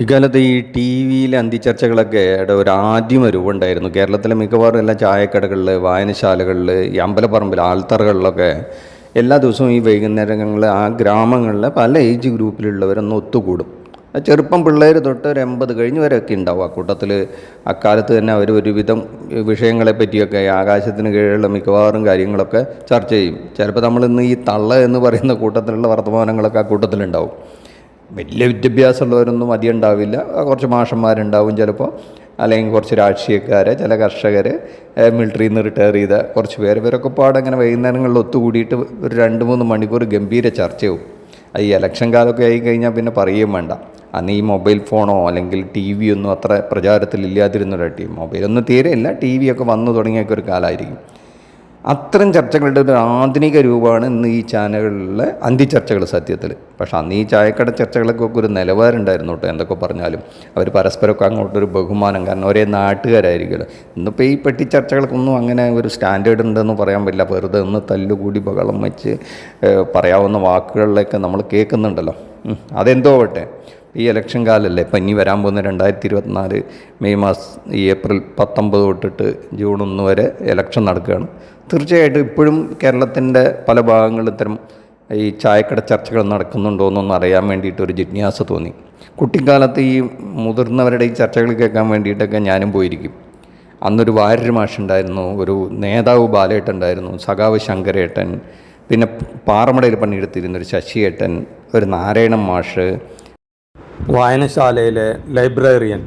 ഇക്കാലത്ത് ഈ ടി വിയിലെ അന്തിച്ചർച്ചകളൊക്കെ ഒരു ആദ്യമ രൂപം ഉണ്ടായിരുന്നു. കേരളത്തിലെ മിക്കവാറും എല്ലാ ചായക്കടകളിൽ വായനശാലകളിൽ ഈ അമ്പലപ്പറമ്പിൽ ആൾത്തറകളിലൊക്കെ എല്ലാ ദിവസവും ഈ വൈകുന്നേരങ്ങളിൽ ആ ഗ്രാമങ്ങളിലെ പല ഏജ് ഗ്രൂപ്പിലുള്ളവരൊന്ന് ഒത്തുകൂടും. ചെറുപ്പം പിള്ളേർ തൊട്ട് ഒരു എൺപത് കഴിഞ്ഞ് വരെയൊക്കെ ഉണ്ടാവും. ആ കൂട്ടത്തിൽ അക്കാലത്ത് തന്നെ അവർ ഒരുവിധം വിഷയങ്ങളെ പറ്റിയൊക്കെ ആകാശത്തിന് കീഴിലുള്ള മിക്കവാറും കാര്യങ്ങളൊക്കെ ചർച്ച ചെയ്യും. ചിലപ്പോൾ നമ്മളിന്ന് ഈ തള്ള എന്ന് പറയുന്ന കൂട്ടത്തിലുള്ള വർത്തമാനങ്ങളൊക്കെ ആ കൂട്ടത്തിലുണ്ടാവും. വലിയ വിദ്യാഭ്യാസമുള്ളവരൊന്നും അധികം ഉണ്ടാവില്ല. കുറച്ച് മാഷന്മാരുണ്ടാവും ചിലപ്പോൾ. അല്ലെങ്കിൽ കുറച്ച് രാഷ്ട്രീയക്കാർ ചില കർഷകർ മിലിറ്ററിയിൽ നിന്ന് റിട്ടയർ ചെയ്ത കുറച്ച് പേര്. ഇവരൊക്കെ പാടെ അങ്ങനെ വൈകുന്നേരങ്ങളിൽ ഒത്തുകൂടിയിട്ട് ഒരു രണ്ട് മൂന്ന് മണിക്കൂർ ഗംഭീര ചർച്ചയാവും. ഈ ഇലക്ഷൻ കാലമൊക്കെ ആയി കഴിഞ്ഞാൽ പിന്നെ പറയുകയും വേണ്ട. അന്ന് ഈ മൊബൈൽ ഫോണോ അല്ലെങ്കിൽ ടി വി ഒന്നും അത്ര പ്രചാരത്തിലില്ലാതിരുന്നൊരു ടീം. മൊബൈലൊന്നും തീരെയില്ല. ഇല്ല ടി വി ഒക്കെ വന്നു തുടങ്ങിയൊക്കെ ഒരു കാലമായിരിക്കും. അത്തരം ചർച്ചകളുടെ ഒരു ആധുനിക രൂപമാണ് ഇന്ന് ഈ ചാനലുകളിലെ അന്തിച്ചർച്ചകൾ സത്യത്തിൽ. പക്ഷേ അന്ന് ഈ ചായക്കട ചർച്ചകളൊക്കെ ഒരു നിലവാരമുണ്ടായിരുന്നു കേട്ടോ എന്തൊക്കെ പറഞ്ഞാലും. അവർ പരസ്പരമൊക്കെ അങ്ങോട്ടൊരു ബഹുമാനം. കാരണം ഒരേ നാട്ടുകാരായിരിക്കുമല്ലോ. ഇന്നിപ്പോൾ ഈ പെട്ടി ചർച്ചകൾക്കൊന്നും അങ്ങനെ ഒരു സ്റ്റാൻഡേർഡ് ഉണ്ടെന്ന് പറയാൻ പറ്റില്ല. വെറുതെ ഒന്ന് തല്ലുകൂടി ബഹളം വെച്ച് പറയാവുന്ന വാക്കുകളിലൊക്കെ നമ്മൾ കേൾക്കുന്നുണ്ടല്ലോ. അതെന്തോ ആവട്ടെ. ഈ ഇലക്ഷൻ കാലമല്ലേ ഇപ്പം ഇനി വരാൻ പോകുന്ന രണ്ടായിരത്തി ഇരുപത്തിനാല് മെയ് മാസം ഏപ്രിൽ പത്തൊമ്പത് തൊട്ടിട്ട് ജൂൺ ഒന്ന് വരെ ഇലക്ഷൻ നടക്കുകയാണ്. തീർച്ചയായിട്ടും ഇപ്പോഴും കേരളത്തിന്റെ പല ഭാഗങ്ങളിൽ ഇത്തരം ഈ ചായക്കട ചർച്ചകൾ നടക്കുന്നുണ്ടോ എന്നൊന്ന് അറിയാൻ വേണ്ടിയിട്ട് ഒരു ജിജ്ഞാസ തോന്നി. കുട്ടിക്കാലത്ത് ഈ മുതിർന്നവരുടെ ഈ ചർച്ചകൾ കേൾക്കാൻ വേണ്ടിയിട്ടൊക്കെ ഞാനും പോയിരിക്കും. അന്നൊരു വാര്യർ മാഷുണ്ടായിരുന്നു ഒരു നേതാവ് ബാലേട്ടുണ്ടായിരുന്നു സഖാവ് ശങ്കരേട്ടൻ പിന്നെ പാറമടയിൽ പണിയെടുത്തിരുന്ന ഒരു ശശിയേട്ടൻ ഒരു നാരായണൻ മാഷ്. വായനശാലയിലെ ലൈബ്രറിയൻ.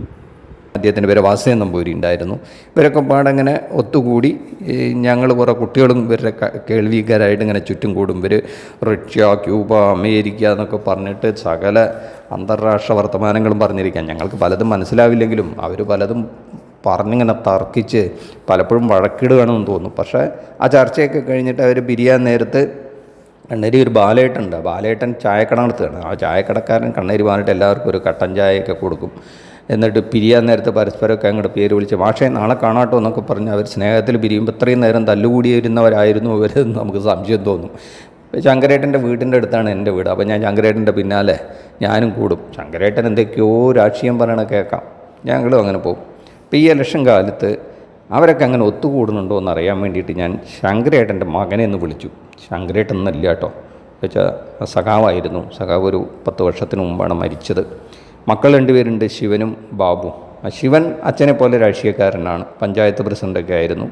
അദ്ദേഹത്തിന്റെ പേര് വാസുദേവൻ നമ്പൂരി ഉണ്ടായിരുന്നു. ഇവരൊക്കെ പാടങ്ങനെ ഒത്തുകൂടി ഞങ്ങൾ കുറേ കുട്ടികളും ഇവരുടെ കേൾവിക്കാരായിട്ട് ഇങ്ങനെ ചുറ്റും കൂടും. ഇവർ റഷ്യ ക്യൂബ അമേരിക്ക എന്നൊക്കെ പറഞ്ഞിട്ട് സകല അന്താരാഷ്ട്ര വർത്തമാനങ്ങളും പറഞ്ഞിരിക്കാം ഞങ്ങൾക്ക് പലതും മനസ്സിലാവില്ലെങ്കിലും അവർ പലതും പറഞ്ഞിങ്ങനെ തർക്കിച്ച് പലപ്പോഴും വഴക്കിടുകയാണെന്ന് തോന്നും പക്ഷേ ആ ചർച്ചയൊക്കെ കഴിഞ്ഞിട്ട് അവർ പിരിയാൻ നേരത്ത് കണ്ണേരി ഒരു ബാലേട്ടുണ്ട് ബാലേട്ടൻ ചായക്കട നടത്തുകയാണ്. ആ ചായക്കടക്കാരൻ കണ്ണേരി ബാലേട്ട് എല്ലാവർക്കും ഒരു കട്ടൻ ചായയൊക്കെ കൊടുക്കും. എന്നിട്ട് പിരിയാൻ നേരത്തെ പരസ്പരമൊക്കെ അങ്ങോട്ട് പേര് വിളിച്ച് മാഷേ നാളെ കാണാട്ടോ എന്നൊക്കെ പറഞ്ഞ് അവർ സ്നേഹത്തിൽ പിരിയുമ്പോൾ ഇത്രയും നേരം തല്ലുകൂടിയിരുന്നവരായിരുന്നു ഇവരെന്ന് നമുക്ക് സംശയം തോന്നും. ശങ്കരേട്ടന്റെ വീടിന്റെ അടുത്താണ് എന്റെ വീട്. അപ്പോൾ ഞാൻ ശങ്കരേട്ടന്റെ പിന്നാലെ ഞാനും കൂടും. ശങ്കരേട്ടൻ എന്തൊക്കെയോ രാഷ്ട്രീയം പറയണ കേൾക്കാം. ഞങ്ങളും അങ്ങനെ പോകും. ഇപ്പോൾ ഈ ഇലക്ഷൻ കാലത്ത് അവരൊക്കെ അങ്ങനെ ഒത്തുകൂടുന്നുണ്ടോ എന്ന് അറിയാൻ വേണ്ടിയിട്ട് ഞാൻ ശങ്കരേട്ടന്റെ മകനെ ഒന്ന് വിളിച്ചു. ശങ്കരേട്ടൻ എന്നല്ല കേട്ടോ. വെച്ചാൽ സഖാവായിരുന്നു. സഖാവ് ഒരു പത്ത് വർഷത്തിന് മുമ്പാണ് മരിച്ചത്. മക്കൾ രണ്ടുപേരുണ്ട് ശിവനും ബാബു ശിവൻ അച്ഛനെ പോലെ രാഷ്ട്രീയക്കാരനാണ് പഞ്ചായത്ത് പ്രസിഡന്റൊക്കെ ആയിരുന്നു.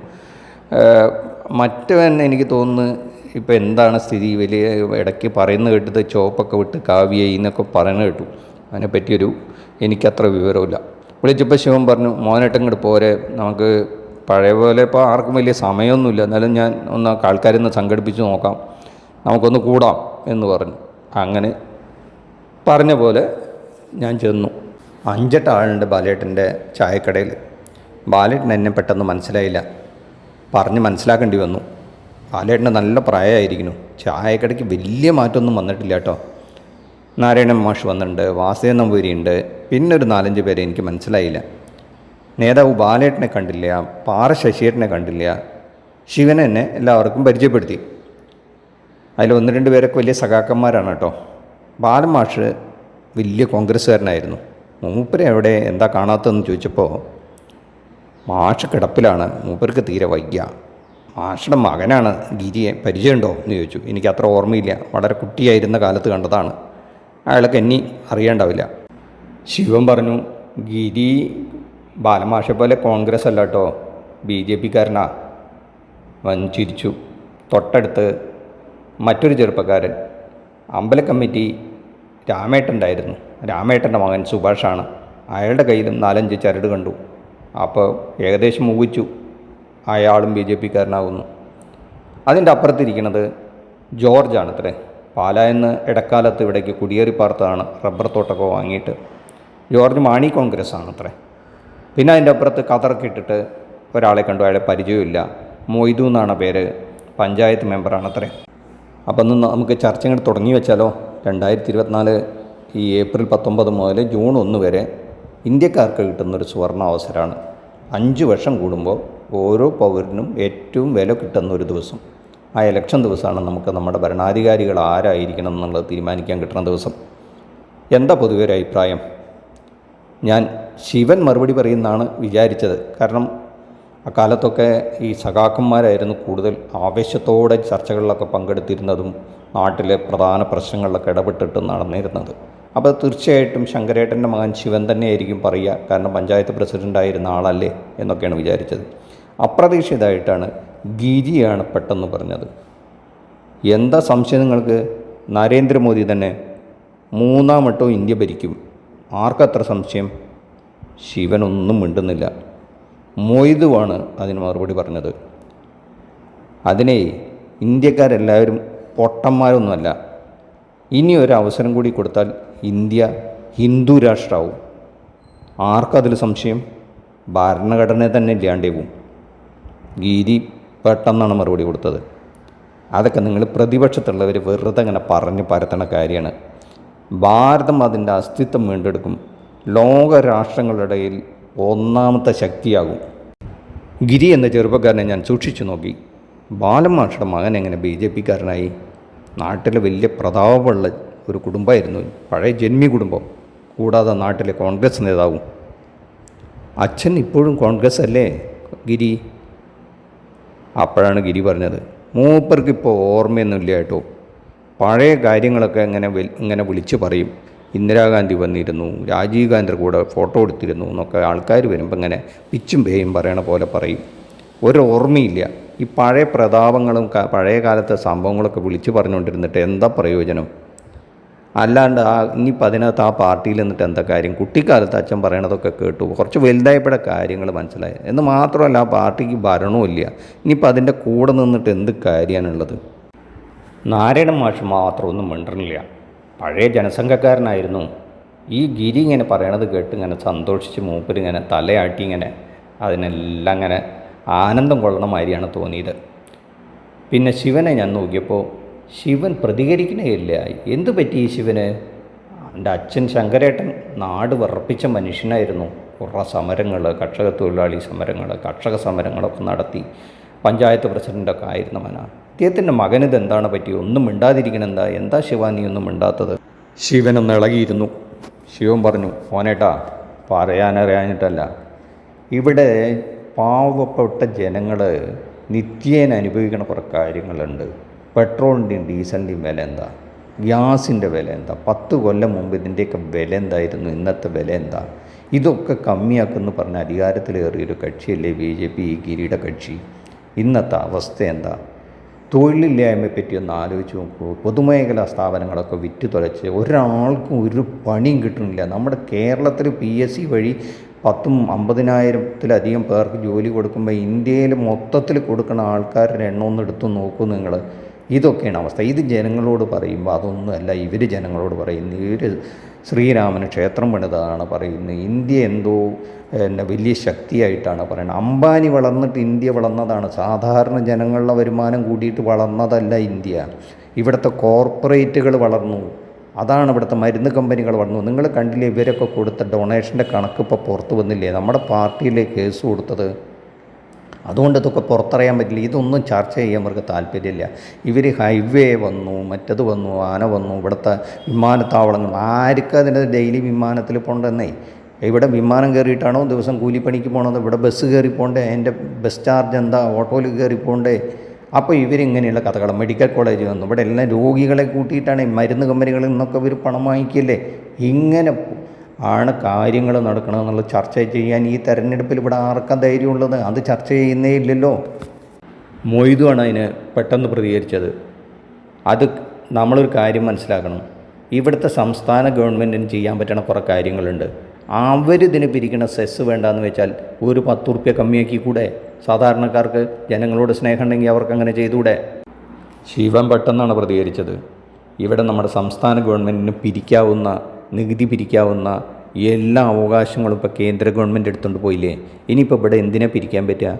മറ്റവൻ എനിക്ക് തോന്നുന്നു ഇപ്പോൾ എന്താണ് സ്ഥിതി? വലിയ ഇടയ്ക്ക് പറയുന്നു കേട്ടത് ചോപ്പൊക്കെ വിട്ട് കാവ്യ എന്നൊക്കെ പറയുന്നു കേട്ടു. അതിനെപ്പറ്റിയൊരു എനിക്കത്ര വിവരമില്ല വിളിച്ചപ്പോൾ ശിവൻ പറഞ്ഞു മോനേട്ടം ഇങ്ങോട്ട് പോരെ. നമുക്ക് പഴയ പോലെ ഇപ്പോൾ ആർക്കും വലിയ സമയമൊന്നുമില്ല. എന്നാലും ഞാൻ ഒന്ന് ആൾക്കാരെ ഒന്ന് സംഘടിപ്പിച്ച് നോക്കാം. നമുക്കൊന്ന് കൂടാം എന്ന് പറഞ്ഞു. അങ്ങനെ പറഞ്ഞ പോലെ ഞാൻ ചെന്നു. അഞ്ചെട്ട് ആളുണ്ട് ബാലേട്ടന്റെ ചായക്കടയിൽ. ബാലേട്ടൻ എന്നെ പെട്ടെന്ന് മനസ്സിലായില്ല. പറഞ്ഞ് മനസ്സിലാക്കേണ്ടി വന്നു. ബാലേട്ടന് നല്ല പ്രായമായിരിക്കുന്നു. ചായക്കടയ്ക്ക് വലിയ മാറ്റമൊന്നും വന്നിട്ടില്ല കേട്ടോ. നാരായണൻ മാഷ് വന്നിട്ടുണ്ട് വാസുദേവൻ നമ്പൂരി ഉണ്ട് പിന്നെ ഒരു നാലഞ്ച് പേരെ എനിക്ക് മനസ്സിലായില്ല. നേതാവ് ബാലേട്ടനെ കണ്ടില്ല പാറ ശശിയേട്ടനെ കണ്ടില്ല. ശിവനെ എന്നെ എല്ലാവർക്കും പരിചയപ്പെടുത്തി. അതിൽ ഒന്ന് രണ്ട് പേരൊക്കെ വലിയ സഖാക്കന്മാരാണ് കേട്ടോ. ബാലൻ മാഷ് വലിയ കോൺഗ്രസ്സുകാരനായിരുന്നു. മൂപ്പര് എവിടെ എന്താ കാണാത്തതെന്ന് ചോദിച്ചപ്പോൾ മാഷ് കിടപ്പിലാണ് മൂപ്പർക്ക് തീരെ വയ്യ. മാഷയുടെ മകനാണ് ഗിരിയെ പരിചയമുണ്ടോ? എന്ന് ചോദിച്ചു. എനിക്ക് അത്ര ഓർമ്മയില്ല. വളരെ കുട്ടിയായിരുന്ന കാലത്ത് കണ്ടതാണ്. അയാൾക്ക് എന്നെ അറിയേണ്ടാവില്ല. ശിവൻ പറഞ്ഞു ഗിരി ബാലമാഷെ പോലെ കോൺഗ്രസ് അല്ല കേട്ടോ ബി ജെ പിക്കാരനാ. വഞ്ചിരിച്ചു ചിരിച്ചു. തൊട്ടടുത്ത് മറ്റൊരു ചെറുപ്പക്കാരൻ. അമ്പല കമ്മിറ്റി രാമേട്ടന്റായിരുന്നു രാമേട്ടന്റെ മകൻ സുഭാഷാണ്. അയാളുടെ കയ്യിലും നാലഞ്ച് ചരട് കണ്ടു. അപ്പോൾ ഏകദേശം ഊഹിച്ചു അയാളും ബി ജെ പിക്കാരനാകുന്നു അതിന്റെ അപ്പുറത്തിരിക്കുന്നത് ജോർജാണ് അത്രേ പാലായെന്ന് ഇടക്കാലത്ത് ഇവിടേക്ക് കുടിയേറി പാർത്തതാണ് റബ്ബർ തോട്ടമൊക്കെ വാങ്ങിയിട്ട്. ജോർജ് മാണി കോൺഗ്രസ് ആണ് അത്രേ പിന്നെ അതിന്റെ അപ്പുറത്ത് കതറൊക്കെ ഇട്ടിട്ട് ഒരാളെ കണ്ടു അയാളെ പരിചയമില്ല മൊയ്തു എന്നാണ് പേര്. പഞ്ചായത്ത് മെമ്പറാണ് അത്രേ അപ്പം നമുക്ക് ചർച്ച ഇങ്ങോട്ട് തുടങ്ങി വെച്ചാലോ? രണ്ടായിരത്തി ഇരുപത്തിനാല് ഈ ഏപ്രിൽ പത്തൊമ്പത് മുതൽ ജൂൺ ഒന്ന് വരെ ഇന്ത്യക്കാർക്ക് കിട്ടുന്നൊരു സുവർണ അവസരമാണ് അഞ്ച് വർഷം കൂടുമ്പോൾ ഓരോ പൗരനും ഏറ്റവും വില കിട്ടുന്ന ഒരു ദിവസം. ആ ഇലക്ഷൻ ദിവസമാണ് നമുക്ക് നമ്മുടെ ഭരണാധികാരികൾ ആരായിരിക്കണം എന്നുള്ളത് തീരുമാനിക്കാൻ കിട്ടുന്ന ദിവസം. എന്താ പൊതുവെ ഒരു അഭിപ്രായം? ഞാൻ ശിവൻ മറുപടി പറയുന്നതാണ് വിചാരിച്ചത്. കാരണം അക്കാലത്തൊക്കെ ഈ സഖാക്കന്മാരായിരുന്നു കൂടുതൽ ആവേശത്തോടെ ചർച്ചകളിലൊക്കെ പങ്കെടുത്തിരുന്നതും നാട്ടിലെ പ്രധാന പ്രശ്നങ്ങളിലൊക്കെ ഇടപെട്ടിട്ട് നടന്നിരുന്നത്. അപ്പോൾ തീർച്ചയായിട്ടും ശങ്കരേട്ടന്റെ മകൻ ശിവൻ തന്നെയായിരിക്കും പറയുക കാരണം പഞ്ചായത്ത് പ്രസിഡന്റായിരുന്ന ആളല്ലേ എന്നൊക്കെയാണ് വിചാരിച്ചത്. അപ്രതീക്ഷിതമായിട്ടാണ് ഗിരിയാണ് പെട്ടെന്ന് പറഞ്ഞത്. എന്താ സംശയം നിങ്ങൾക്ക്? നരേന്ദ്രമോദി തന്നെ മൂന്നാം വട്ടവും ഇന്ത്യ ഭരിക്കും. ആർക്കത്ര സംശയം? ശിവനൊന്നും മിണ്ടുന്നില്ല. മൊയ്തുവാണ് അതിന് മറുപടി പറഞ്ഞത്. അതിനെ ഇന്ത്യക്കാരെല്ലാവരും പൊട്ടന്മാരൊന്നുമല്ല. ഇനി ഒരു അവസരം കൂടി കൊടുത്താൽ ഇന്ത്യ ഹിന്ദു രാഷ്ട്രമാവും ആർക്കതിൽ സംശയം? ഭരണഘടന തന്നെ ഇല്ലാണ്ടേവും. ഗീരി പെട്ടെന്നാണ് മറുപടി കൊടുത്തത്. അതൊക്കെ നിങ്ങൾ പ്രതിപക്ഷത്തുള്ളവർ വെറുതെ അങ്ങനെ പറഞ്ഞ് പരത്തണ കാര്യമാണ്. ഭാരതം അതിന്റെ അസ്തിത്വം വീണ്ടെടുക്കും. ലോക രാഷ്ട്രങ്ങളുടെ ഒന്നാമത്തെ ശക്തിയാകും. ഗിരി എന്ന ചെറുപ്പക്കാരനെ ഞാൻ സൂക്ഷിച്ചു നോക്കി. ബാലമാഷയുടെ മകൻ എങ്ങനെ ബി ജെ പിക്കാരനായി? നാട്ടിലെ വലിയ പ്രതാപമുള്ള ഒരു കുടുംബമായിരുന്നു പഴയ ജന്മി കുടുംബം. കൂടാതെ നാട്ടിലെ കോൺഗ്രസ് നേതാവും. അച്ഛൻ ഇപ്പോഴും കോൺഗ്രസ് അല്ലേ? ഗിരി. അപ്പോഴാണ് ഗിരി പറഞ്ഞത്. മൂപ്പർക്ക് ഇപ്പോൾ ഓർമ്മയൊന്നുമില്ല കേട്ടോ. പഴയ കാര്യങ്ങളൊക്കെ ഇങ്ങനെ ഇങ്ങനെ വിളിച്ചു പറയും. ഇന്ദിരാഗാന്ധി വന്നിരുന്നു രാജീവ് ഗാന്ധിയുടെ കൂടെ ഫോട്ടോ എടുത്തിരുന്നു എന്നൊക്കെ ആൾക്കാർ വരുമ്പോൾ ഇങ്ങനെ പിച്ചും പേയും പറയണ പോലെ പറയും. ഒരു ഓർമ്മയില്ല ഈ പഴയ പ്രതാപങ്ങളും പഴയ കാലത്തെ സംഭവങ്ങളൊക്കെ വിളിച്ചു പറഞ്ഞുകൊണ്ടിരുന്നിട്ട് എന്താ പ്രയോജനം? അല്ലാണ്ട് ആ ഇനിയിപ്പോൾ അതിനകത്ത് ആ പാർട്ടിയിൽ നിന്നിട്ട് എന്താ കാര്യം? കുട്ടിക്കാലത്ത് അച്ഛൻ പറയണതൊക്കെ കേട്ടു. കുറച്ച് വലുതായപ്പോഴെ കാര്യങ്ങൾ മനസ്സിലായി എന്ന് മാത്രമല്ല ആ പാർട്ടിക്ക് ഭരണവും ഇല്ല ഇനിയിപ്പോൾ അതിന്റെ കൂടെ നിന്നിട്ട് എന്ത് കാര്യമാണുള്ളത് നാരായണൻ മാഷ് മാത്രമൊന്നും മിണ്ടണില്ല. പഴയ ജനസംഘക്കാരനായിരുന്നു. ഈ ഗിരി ഇങ്ങനെ പറയണത് കേട്ട് ഇങ്ങനെ സന്തോഷിച്ച് മൂപ്പരിങ്ങനെ തലയാട്ടി ഇങ്ങനെ അതിനെല്ലാം ഇങ്ങനെ ആനന്ദം കൊള്ളണ മാതിരിയാണ് തോന്നിയത്. പിന്നെ ശിവനെ ഞാൻ നോക്കിയപ്പോൾ ശിവൻ പ്രതികരിക്കണേയില്ല. എന്തു പറ്റി ഈ ശിവന്? എന്റെ അച്ഛൻ ശങ്കരേട്ടൻ നാട് വിറപ്പിച്ച മനുഷ്യനായിരുന്നു. കുറേ സമരങ്ങൾ കർഷക തൊഴിലാളി സമരങ്ങൾ കർഷക സമരങ്ങളൊക്കെ നടത്തി. പഞ്ചായത്ത് പ്രസിഡന്റൊക്കെ ആയിരുന്ന ആയിരുന്നവനാ അദ്ദേഹത്തിന്റെ മകനിത് എന്താണ് പറ്റി? ഒന്നും മിണ്ടാതിരിക്കണെന്താ എന്താ? ശിവ നീ ഒന്നും മിണ്ടാത്തത്? ശിവനൊന്ന് ഇളകിയിരുന്നു. ശിവൻ പറഞ്ഞു ഓനേട്ടാ പറയാനറിയാഞ്ഞിട്ടല്ല. ഇവിടെ പാവപ്പെട്ട ജനങ്ങൾ നിത്യേന അനുഭവിക്കുന്ന കുറേ കാര്യങ്ങളുണ്ട്. പെട്രോളിന്റെയും ഡീസലിന്റെയും വില എന്താ? ഗ്യാസിന്റെ വില എന്താ? പത്ത് കൊല്ലം മുമ്പ് ഇതിന്റെയൊക്കെ വില എന്തായിരുന്നു? ഇന്നത്തെ വില എന്താ? ഇതൊക്കെ കമ്മിയാക്കുമെന്ന് പറഞ്ഞ അധികാരത്തിലേറിയൊരു കക്ഷിയല്ലേ ബി ജെ പി ഈ കിരീട കക്ഷി? ഇന്നത്തെ അവസ്ഥ എന്താ? തൊഴിലില്ലായ്മയെ പറ്റി ഒന്ന് ആലോചിച്ച് നോക്കൂ. പൊതുമേഖലാ സ്ഥാപനങ്ങളൊക്കെ വിറ്റ് തുലച്ച് ഒരാൾക്കും ഒരു പണിയും കിട്ടുന്നില്ല. നമ്മുടെ കേരളത്തിൽ പി എസ് സി വഴി പത്തും അമ്പതിനായിരത്തിലധികം പേർക്ക് ജോലി കൊടുക്കുമ്പോൾ ഇന്ത്യയിൽ മൊത്തത്തിൽ കൊടുക്കുന്ന ആൾക്കാരുടെ എണ്ണം ഒന്ന് എടുത്തു നോക്കൂ നിങ്ങൾ ഇതൊക്കെയാണ് അവസ്ഥ. ഇത് ജനങ്ങളോട് പറയുമ്പോൾ അതൊന്നുമല്ല ഇവർ ജനങ്ങളോട് പറയുന്നത് ഇവർ ശ്രീരാമന് ക്ഷേത്രം പണിതാണ് പറയുന്നത് ഇന്ത്യ എന്തോ പിന്നെ വലിയ ശക്തിയായിട്ടാണ് പറയുന്നത്. അംബാനി വളർന്നിട്ട് ഇന്ത്യ വളർന്നതാണ്. സാധാരണ ജനങ്ങളുടെ വരുമാനം കൂടിയിട്ട് വളർന്നതല്ല ഇന്ത്യ. ഇവിടുത്തെ കോർപ്പറേറ്റുകൾ വളർന്നു. അതാണ് ഇവിടുത്തെ മരുന്ന് കമ്പനികൾ വന്നു. നിങ്ങൾ കണ്ടില്ലേ ഇവരൊക്കെ കൊടുത്ത ഡൊണേഷന്റെ കണക്ക് ഇപ്പോൾ പുറത്ത് വന്നില്ലേ? നമ്മുടെ പാർട്ടിയിലെ കേസ് കൊടുത്തത്. അതുകൊണ്ട് ഇതൊക്കെ പുറത്തറിയാൻ പറ്റില്ല. ഇതൊന്നും ചർച്ച ചെയ്യാൻ അവർക്ക് താല്പര്യമില്ല. ഇവർ ഹൈവേ വന്നു മറ്റത് വന്നു ആന വന്നു ഇവിടുത്തെ വിമാനത്താവളങ്ങൾ. ആർക്കും അതിന്റെ ഡെയിലി വിമാനത്തിൽ പോകണ്ടെന്നേ ഇവിടെ വിമാനം കയറിയിട്ടാണോ ദിവസം കൂലിപ്പണിക്ക് പോകണത് ഇവിടെ ബസ് കയറി പോകണ്ടേ? എന്റെ ബസ് ചാർജ് എന്താ? ഓട്ടോയിൽ കയറി പോകണ്ടേ? അപ്പോൾ ഇവരിങ്ങനെയുള്ള കഥകൾ മെഡിക്കൽ കോളേജിൽ നിന്നും. ഇവിടെ എല്ലാം രോഗികളെ കൂട്ടിയിട്ടാണ് മരുന്ന് കമ്പനികളിൽ നിന്നൊക്കെ ഇവർ പണം വാങ്ങിക്കില്ലേ? ഇങ്ങനെ ആണ് കാര്യങ്ങൾ നടക്കണമെന്നുള്ള ചർച്ച ചെയ്യാൻ ഈ തെരഞ്ഞെടുപ്പിൽ ഇവിടെ ആർക്കാ ധൈര്യമുള്ളത്? അത് ചർച്ച ചെയ്യുന്നേ ഇല്ലല്ലോ. മൊയ്തുവാണ് അതിന് പെട്ടെന്ന് പ്രതികരിച്ചത്. അത് നമ്മളൊരു കാര്യം മനസ്സിലാക്കണം. ഇവിടുത്തെ സംസ്ഥാന ഗവൺമെന്റിന് ചെയ്യാൻ പറ്റണ കുറേ കാര്യങ്ങളുണ്ട്. അവരിതിന് പിരിക്കണ സെസ് വേണ്ടാന്ന് വെച്ചാൽ ഒരു പത്ത് റുപ്യ കമ്മിയാക്കി കൂടെ. സാധാരണക്കാർക്ക് ജനങ്ങളോട് സ്നേഹമുണ്ടെങ്കിൽ അവർക്ക് അങ്ങനെ ചെയ്തുകൂടെ? ശിവൻ പെട്ടെന്നാണ് പ്രതികരിച്ചത്. ഇവിടെ നമ്മുടെ സംസ്ഥാന ഗവൺമെന്റിന് പിരിക്കാവുന്ന നികുതി പിരിക്കാവുന്ന എല്ലാ അവകാശങ്ങളും ഇപ്പോൾ കേന്ദ്ര ഗവൺമെന്റ് എടുത്തുകൊണ്ട് പോയില്ലേ? ഇനിയിപ്പോൾ ഇവിടെ എന്തിനാ പിരിക്കാൻ പറ്റുക?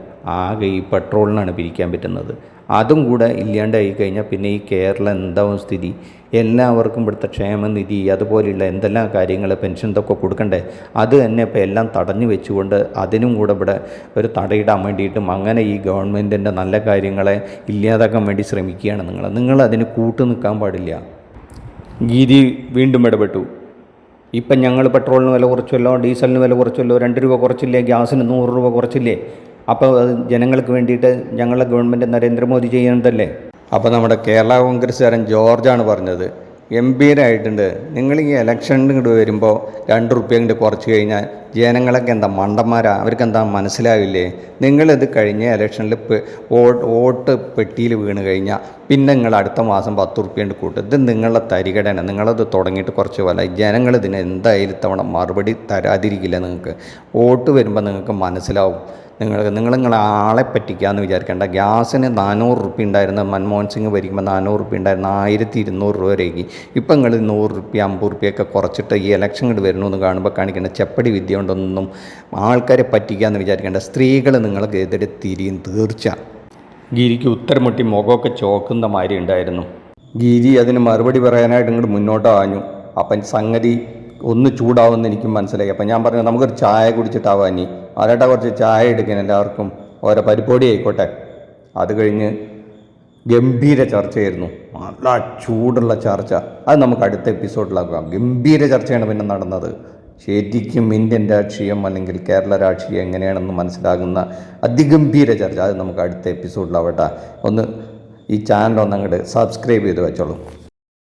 ആകെ ഈ പെട്രോളിനാണ് പിരിക്കാൻ പറ്റുന്നത്. അതും കൂടെ ഇല്ലാണ്ടായി കഴിഞ്ഞാൽ പിന്നെ ഈ കേരളം എന്താവും സ്ഥിതി? എല്ലാവർക്കും ഇവിടുത്തെ ക്ഷേമനിധി അതുപോലെയുള്ള എന്തെല്ലാം കാര്യങ്ങൾ പെൻഷൻ ഇതൊക്കെ കൊടുക്കണ്ടേ? അത് തന്നെ ഇപ്പോൾ എല്ലാം തടഞ്ഞു വെച്ചുകൊണ്ട് അതിനും കൂടെ ഇവിടെ ഒരു തടയിടാൻ വേണ്ടിയിട്ടും അങ്ങനെ ഈ ഗവൺമെന്റിന്റെ നല്ല കാര്യങ്ങളെ ഇല്ലാതാക്കാൻ വേണ്ടി ശ്രമിക്കുകയാണ് നിങ്ങൾ നിങ്ങൾ അതിന് കൂട്ടു നിൽക്കാൻ പാടില്ല. ഗീതി വീണ്ടും ഇടപെട്ടു. ഇപ്പം ഞങ്ങൾ പെട്രോളിന് വില കുറച്ചല്ലോ ഡീസലിന് വില കുറച്ചല്ലോ രണ്ട് രൂപ കുറച്ചില്ലേ ഗ്യാസിന് നൂറ് രൂപ കുറച്ചില്ലേ? അപ്പോൾ അത് ജനങ്ങൾക്ക് വേണ്ടിയിട്ട് ഞങ്ങളുടെ ഗവൺമെന്റ് നരേന്ദ്രമോദി ചെയ്യുന്നതല്ലേ? അപ്പോൾ നമ്മുടെ കേരള കോൺഗ്രസ്സുകാരൻ ജോർജാണ് പറഞ്ഞത് ഗംഭീരമായിട്ടുണ്ട് നിങ്ങൾ ഈ ഇലക്ഷനിൽ ഇങ്ങോട്ട് വരുമ്പോൾ രണ്ട് റുപ്യ ഇങ്ങോട്ട് കുറച്ച് കഴിഞ്ഞാൽ ജനങ്ങളൊക്കെ എന്താ മണ്ടന്മാരാ? അവർക്ക് എന്താ മനസ്സിലാവില്ലേ നിങ്ങളിത് കഴിഞ്ഞ ഇലക്ഷനിൽ വോട്ട് പെട്ടിയിൽ വീണ് കഴിഞ്ഞാൽ പിന്നെ നിങ്ങൾ അടുത്ത മാസം പത്ത് റുപ്യ കൊണ്ട് കൂട്ടും. ഇത് നിങ്ങളുടെ തരികടന നിങ്ങളത് തുടങ്ങിയിട്ട് കുറച്ച് പോലെ ഇതിനെ എന്തായാലും തവണ മറുപടി തരാതിരിക്കില്ല നിങ്ങൾക്ക്. വോട്ട് വരുമ്പോൾ നിങ്ങൾക്ക് മനസ്സിലാവും. നിങ്ങൾ നിങ്ങൾ നിങ്ങളെ ആളെ പറ്റിക്കാന്ന് വിചാരിക്കേണ്ട. ഗ്യാസിന് നാനൂറ് റുപ്യ ഉണ്ടായിരുന്ന മൻമോഹൻ സിംഗ് ഭരിക്കുമ്പോൾ നാനൂറ് റുപ്യ ഉണ്ടായിരുന്ന. ആയിരത്തി ഇരുന്നൂറ് രൂപ വരേക്ക് ഇപ്പം നിങ്ങൾ നൂറ് റുപ്യ അമ്പത് റുപ്യൊക്കെ കുറച്ചിട്ട് ഈ ഇലക്ഷൻ ഇങ്ങോട്ട് വരുന്നു എന്ന് കാണുമ്പോൾ കാണിക്കേണ്ട. ചെപ്പടി വിദ്യ കൊണ്ടൊന്നും ആൾക്കാരെ പറ്റിക്കാന്ന് വിചാരിക്കേണ്ട. സ്ത്രീകൾ നിങ്ങൾക്ക് എതിരെ തിരിയും തീർച്ച. ഗിരിക്ക് ഉത്തരമുട്ടി മുഖമൊക്കെ ചോക്കുന്ന മാതിരി ഉണ്ടായിരുന്നു. ഗിരി അതിന് മറുപടി പറയാനായിട്ട് ഇങ്ങോട്ട് മുന്നോട്ട് ആഞ്ഞു. അപ്പം സംഗതി ഒന്ന് ചൂടാവുമെന്ന് എനിക്കും മനസ്സിലായി. അപ്പം ഞാൻ പറഞ്ഞു നമുക്കൊരു ചായ കുടിച്ചിട്ടാവാം ഇനി. ആരേട്ടാ കുറച്ച് ചായ എടുക്കാൻ എല്ലാവർക്കും ഓരോ പരിപ്പൊടി ആയിക്കോട്ടെ. അത് കഴിഞ്ഞ് ഗംഭീര ചർച്ചയായിരുന്നു. നല്ല ചൂടുള്ള ചർച്ച. അത് നമുക്ക് അടുത്ത എപ്പിസോഡിലാക്കാം. ഗംഭീര ചർച്ചയാണ് പിന്നെ നടന്നത്. ശരിക്കും ഇന്ത്യൻ രാഷ്ട്രീയം അല്ലെങ്കിൽ കേരള രാഷ്ട്രീയം എങ്ങനെയാണെന്ന് മനസ്സിലാകുന്ന അതിഗംഭീര ചർച്ച. അത് നമുക്ക് അടുത്ത എപ്പിസോഡിലാവട്ടെ. ഒന്ന് ഈ ചാനൽ ഒന്ന് അങ്ങോട്ട് സബ്സ്ക്രൈബ് ചെയ്ത് വെച്ചോളൂ.